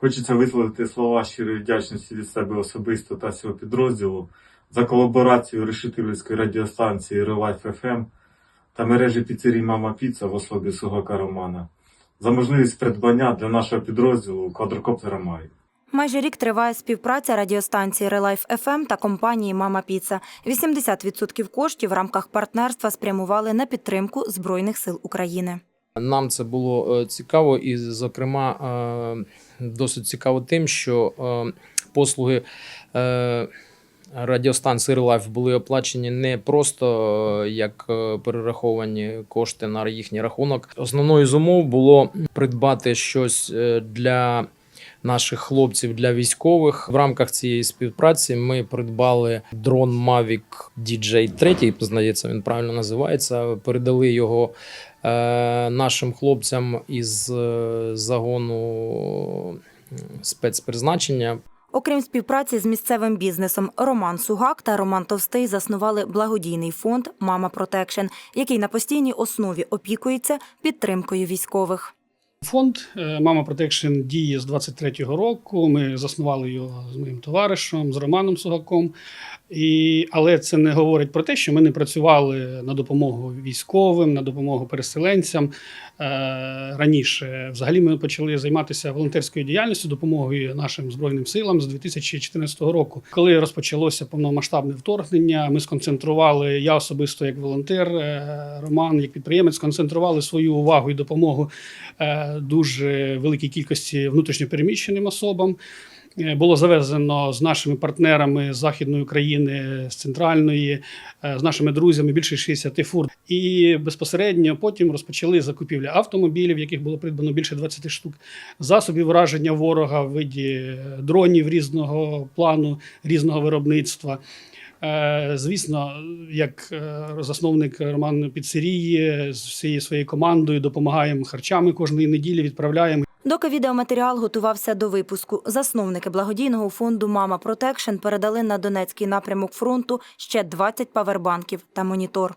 Хочеться висловити слова щирої вдячності від себе особисто та всього підрозділу за колаборацію решетилівської радіостанції Relife FM та мережі піцерій Мама Піца в особі Сугака Романа за можливість придбання для нашого підрозділу квадрокоптера Май. Майже рік триває співпраця радіостанції Relife FM та компанії Мама Піца. 80% коштів в рамках партнерства спрямували на підтримку Збройних сил України. Нам це було е, цікаво, і, зокрема, е, досить цікаво тим, що е, послуги радіостанції Релайф були оплачені не просто як перераховані кошти на їхній рахунок. Основною з умов було придбати щось для. Наших хлопців для військових в рамках цієї співпраці ми придбали дрон Mavic DJ 3, здається, він правильно називається. Передали його е, нашим хлопцям із е, загону спецпризначення. Окрім співпраці з місцевим бізнесом, Роман Сугак та Роман Товстий заснували благодійний фонд Мама Протекшн, який на постійній основі опікується підтримкою військових. Фонд е, Мама Протекшн діє з 23-го року. Ми заснували його з моїм товаришем, з Романом Сугаком. І, але це не говорить про те, що ми не працювали на допомогу військовим, на допомогу переселенцям е, раніше. Взагалі ми почали займатися волонтерською діяльністю, допомогою нашим збройним силам з 2014 року. Коли розпочалося повномасштабне вторгнення, ми сконцентрували я особисто як волонтер, е, Роман як підприємець, сконцентрували свою увагу і допомогу е, дуже великій кількості внутрішньопереміщеним особам. Е, Було завезено з нашими партнерами з західної України, з центральної, е, з нашими друзями більше 60 фур. І безпосередньо потім розпочали закупівлю автомобілів, яких було придбано більше 20 штук, засобів враження ворога в виді е, дронів різного плану, різного виробництва. Звісно, як засновник Роман Піцерії з всією своєю командою допомагаємо харчами кожної неділі, відправляємо. Доки відеоматеріал готувався до випуску, засновники благодійного фонду Мама Протекшн передали на Донецький напрямок фронту ще 20 павербанків та монітор.